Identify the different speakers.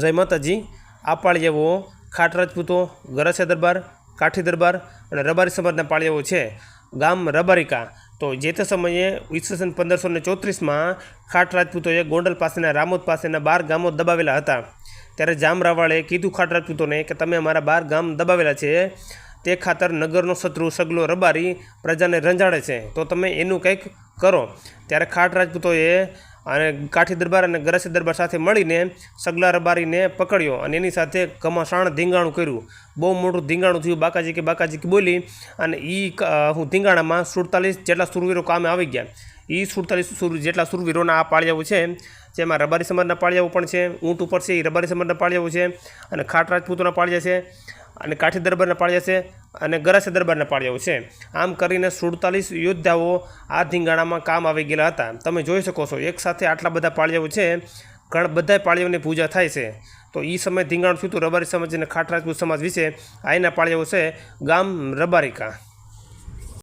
Speaker 1: જય માતાજી. આ પાળિયાઓ ખાટ રાજપૂતો ગરાસિયા દરબાર, કાઠી દરબાર અને રબારી સમાજના પાળિયાઓ છે. ગામ રબારિકા. તો જે તે સમયે ઈસવીસન પંદરસો ને ચોત્રીસમાં ખાટ રાજપૂતોએ ગોંડલ પાસેના રામોદ પાસેના બાર ગામો દબાવેલા હતા. ત્યારે જામ રાવાળે કીધું ખાટ રાજપૂતોને કે, તમે અમારા બાર ગામ દબાવેલા છે. તે ખાતર નગરનો શત્રુ, સગલો, રબારી પ્રજાને રંજાડે છે. તો તમે એનું કંઈક કરો. ત્યારે ખાટ રાજપૂતોએ અને કાઠી દરબાર અને ગરસી દરબાર સાથે મળીને સગલા રબારીને પકડ્યો અને એની સાથે ઘમાસાણ ધીંગાણું કર્યું. બહુ મોટું ધીંગાણું થયું. બાકાજી કે બાકાજી કે બોલી અને એ હું ધીંગાણામાં સુડતાલીસ જેટલા સુરવીરો કામે આવી ગયા. એ સુડતાલીસ સુર, જેટલા સુરવીરોના આ પાળિયાઓ છે, જેમાં રબારી સમાજના પાળિયાઓ પણ છે, ઊંટ ઉપર છે એ રબારી સમાજના પાળિયાઓ છે અને ખાટ રાજપૂતોના પાળિયા છે અને કાઠી દરબારના પાળિયા છે. અને ગરાસી દરબારના પાળિયાઓ છે. આમ કરીને સુડતાલીસ યોદ્ધાઓ આ ધીંગાણામાં કામ આવી ગયેલા હતા. તમે જોઈ શકો છો, એક સાથે આટલા બધા પાળિયાઓ છે. ઘણા બધા પાળીઓની પૂજા થાય છે. તો એ સમયે ધીંગાણું થયું હતું, રબારી સમાજ અને ખાટ રાજપૂત સમાજ વિશે આઈના પાળીઓ છે ગામ રબારિકા.